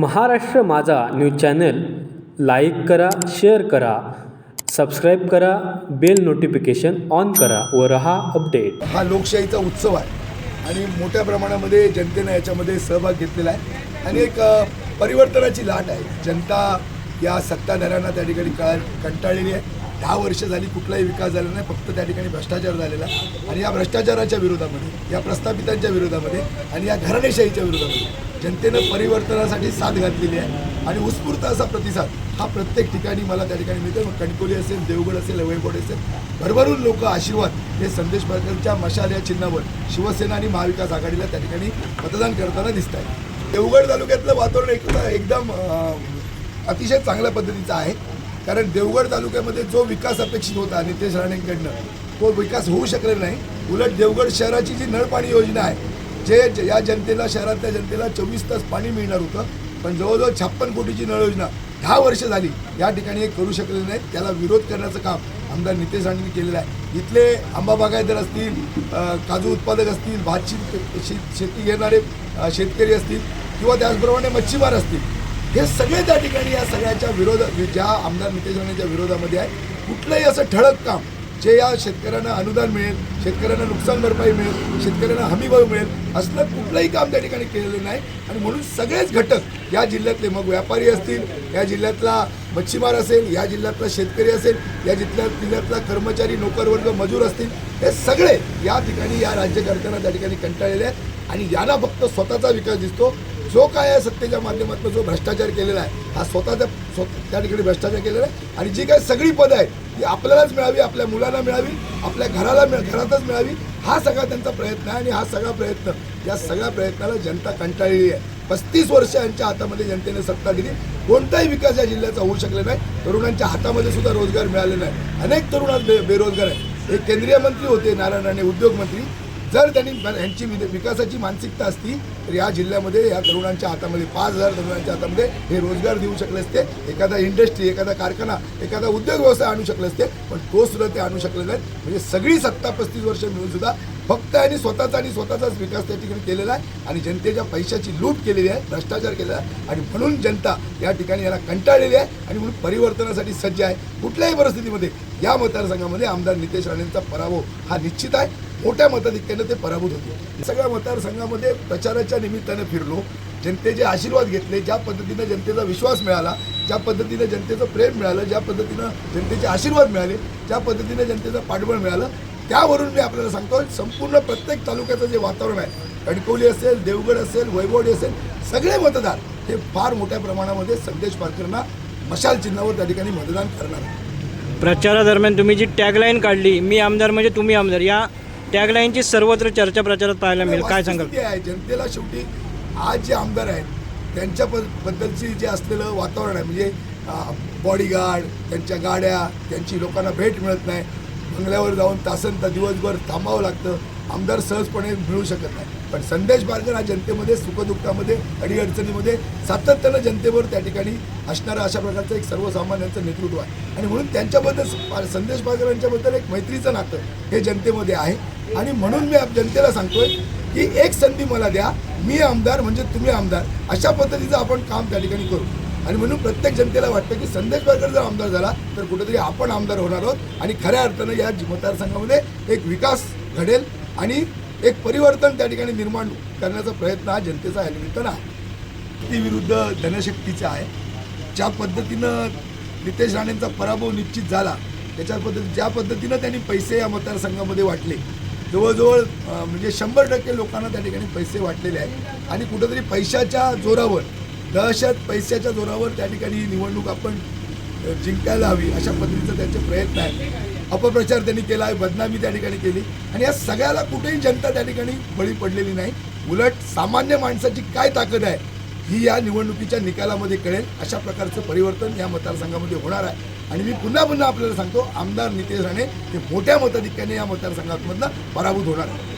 Maharashtra Majha news channel like करा share करा subscribe करा बेल नोटिफिकेशन ऑन करा व रहा अपडेट. हा लोकशाहीचा उत्सव आहे आणि मोठ्या प्रमाणामध्ये जनतेनं याच्यामध्ये सहभाग घेतलेला आहे. आणि एक परिवर्तनाची लाट आहे. जनता या सत्ताधाऱ्यांना त्या ठिकाणी कळा कंटाळलेली आहे. दहा वर्ष झाली कुठलाही विकास झाला नाही फक्त त्या ठिकाणी भ्रष्टाचार झालेला. आणि या भ्रष्टाचाराच्या विरोधामध्ये या प्रस्थापितांच्या विरोधामध्ये आणि या घराणेशाहीच्या विरोधामध्ये जनतेनं परिवर्तनासाठी साथ घातलेली आहे. आणि उत्स्फूर्त असा प्रतिसाद हा प्रत्येक ठिकाणी मला त्या ठिकाणी मिळतो मग कणकोली असेल देवगड असेल वैकोट असेल भरभरून लोक आशीर्वाद हे संदेश पारकरच्या मशाल या चिन्हावर शिवसेना आणि महाविकास आघाडीला त्या ठिकाणी मतदान करताना दिसत आहे. देवगड तालुक्यातलं वातावरण एक एकदम अतिशय चांगल्या पद्धतीचं आहे. कारण देवगड तालुक्यामध्ये जो विकास अपेक्षित होता नितेश राणेंकडनं तो विकास होऊ शकलेला नाही. उलट देवगड शहराची जी नळपाणी योजना आहे जे या जनतेला शहरातल्या जनतेला चोवीस तास पाणी मिळणार होतं पण जवळजवळ छप्पन कोटीची नळ योजना दहा वर्ष झाली या ठिकाणी हे करू शकलेले नाहीत. त्याला विरोध करण्याचं काम आमदार नितेश राणेंनी केलेलं आहे. इथले आंबा बागायतदार असतील काजू उत्पादक असतील भात शेत शेती घेणारे शेतकरी असतील किंवा त्याचप्रमाणे मच्छीमार असतील हे सगळे त्या ठिकाणी या सगळ्याच्या विरोधात ज्या आमदार नितेश राणेच्या विरोधामध्ये आहे कुठलंही असं ठळक काम जे या शेतकऱ्यांना अनुदान मिळेल शेतकऱ्यांना नुकसान भरपाई मिळेल शेतकऱ्यांना हमीभाव मिळेल असलं कुठलंही काम त्या ठिकाणी केलेलं नाही. आणि म्हणून सगळेच घटक या जिल्ह्यातले मग व्यापारी असतील या जिल्ह्यातला मच्छीमार असेल या जिल्ह्यातला शेतकरी असेल या जिल्ह्यात जिल्ह्यातला कर्मचारी नोकरवर्ग मजूर असतील हे सगळे या ठिकाणी या राज्यकर्त्यांना त्या ठिकाणी कंटाळलेले आहेत. आणि यांना फक्त स्वतःचा विकास दिसतो. जो काय आहे सत्तेच्या माध्यमातून जो भ्रष्टाचार केलेला आहे हा स्वतःच्या स्वतः त्या ठिकाणी भ्रष्टाचार केलेला आहे. आणि जी काही सगळी पदं आहेत ती आपल्यालाच मिळावी आपल्या मुलांना मिळावी आपल्या घराला मिळ घरातच मिळावी हा सगळा त्यांचा प्रयत्न आहे आणि हा सगळा प्रयत्न या सगळ्या प्रयत्नाला जनता कंटाळलेली आहे. पस्तीस वर्ष यांच्या हातामध्ये जनतेने सत्ता दिली. कोणताही विकास या जिल्ह्याचा होऊ शकले नाही. तरुणांच्या हातामध्ये सुद्धा रोजगार मिळाले नाही. अनेक तरुण आज बे बेरोजगार आहेत. हे केंद्रीय मंत्री होते नारायण राणे उद्योग मंत्री जर त्यांनी यांची विकासाची मानसिकता असती तर या जिल्ह्यामध्ये या तरुणांच्या हातामध्ये पाच हजार तरुणांच्या हातामध्ये हे रोजगार देऊ शकले असते. एखादा इंडस्ट्री एखादा कारखाना एखादा उद्योग व्यवसाय आणू शकले असते पण तो सुद्धा ते आणू शकले नाहीत. म्हणजे सगळी सत्ता पस्तीस वर्ष मिळून सुद्धा फक्त आणि स्वतःचा आणि स्वतःचाच विकास त्या ठिकाणी केलेला आहे आणि जनतेच्या पैशाची लूट केलेली आहे भ्रष्टाचार केलेला आहे. आणि म्हणून जनता या ठिकाणी याला कंटाळलेली आहे आणि म्हणून परिवर्तनासाठी सज्ज आहे. कुठल्याही परिस्थितीमध्ये या मतदारसंघामध्ये आमदार नितेश राणेंचा पराभव हा निश्चित आहे. मोठ्या मताधिक्यानं ते पराभूत होते. सगळ्या मतदारसंघामध्ये प्रचाराच्या निमित्तानं फिरलो. जनतेचे आशीर्वाद घेतले ज्या पद्धतीनं जनतेचा विश्वास मिळाला ज्या पद्धतीनं जनतेचं प्रेम मिळालं ज्या पद्धतीनं जनतेचे आशीर्वाद मिळाले ज्या पद्धतीनं जनतेचं पाठबळ मिळालं त्यावरून मी आपल्याला सांगतो संपूर्ण प्रत्येक तालुक्याचं जे वातावरण आहे कणकवली असेल देवगड असेल वैभवडी असेल सगळे मतदार हे फार मोठ्या प्रमाणामध्ये संदेश पारकरांना मशाल चिन्हावर त्या ठिकाणी मतदान करणार प्रचारादरम्यान तुम्ही जी टॅगलाईन काढली मी आमदार म्हणजे तुम्ही आमदार या टॅगलाईनची सर्वत्र चर्चा प्रचारात पाहायला मिळेल. काय सांगाल? आहे जनतेला शेवटी आज जे आमदार आहेत त्यांच्या बद्दलची जे असलेलं वातावरण आहे म्हणजे बॉडीगार्ड त्यांच्या गाड्या त्यांची लोकांना भेट मिळत नाही. बंगल्यावर जाऊन तासन दिवसभर थांबावं लागतं. आमदार सहजपणे मिळू शकत नाही. पण संदेश बारकर हा जनतेमध्ये सुखदुःखामध्ये अडीअडचणीमध्ये सातत्यानं जनतेवर त्या ठिकाणी असणारा अशा प्रकारचं एक सर्वसामान्यांचं नेतृत्व आहे. आणि म्हणून त्यांच्याबद्दल संदेश बारकर यांच्याबद्दल एक मैत्रीचं नातं हे जनतेमध्ये आहे. आणि म्हणून मी जनतेला सांगतोय की एक संधी मला द्या मी आमदार म्हणजे तुम्ही आमदार अशा पद्धतीचं आपण काम त्या ठिकाणी करू. आणि म्हणून प्रत्येक जनतेला वाटतं की संदेश बारकर जर आमदार झाला तर कुठेतरी आपण आमदार होणार आहोत. आणि खऱ्या अर्थानं या मतदारसंघामध्ये एक विकास घडेल आणि एक परिवर्तन त्या ठिकाणी निर्माण करण्याचा प्रयत्न हा जनतेचा या निमित्तानं आहे. ती विरुद्ध धनशक्तीचा आहे. ज्या पद्धतीनं नितेश राणेंचा पराभव निश्चित झाला त्याच्या पद्धती ज्या पद्धतीनं त्यांनी पैसे या मतदारसंघामध्ये वाटले जवळजवळ म्हणजे शंभर टक्के लोकांना त्या ठिकाणी पैसे वाटलेले आहेत. आणि कुठंतरी पैशाच्या जोरावर दहशत पैशाच्या जोरावर त्या ठिकाणी ही निवडणूक आपण जिंकायला हवी अशा पद्धतीचा त्यांचे प्रयत्न आहेत. अपप्रचार त्यांनी केला आहे बदनामी त्या ठिकाणी केली. आणि या सगळ्याला कुठेही जनता त्या ठिकाणी बळी पडलेली नाही. उलट सामान्य माणसाची काय ताकद आहे ही या निवडणुकीच्या निकालामध्ये कळेल. अशा प्रकारचं परिवर्तन या मतदारसंघामध्ये होणार आहे. आणि मी पुन्हा पुन्हा आपल्याला सांगतो आमदार नितेश राणे हे मोठ्या मताधिक्याने या मतदारसंघामधनं पराभूत होणार आहे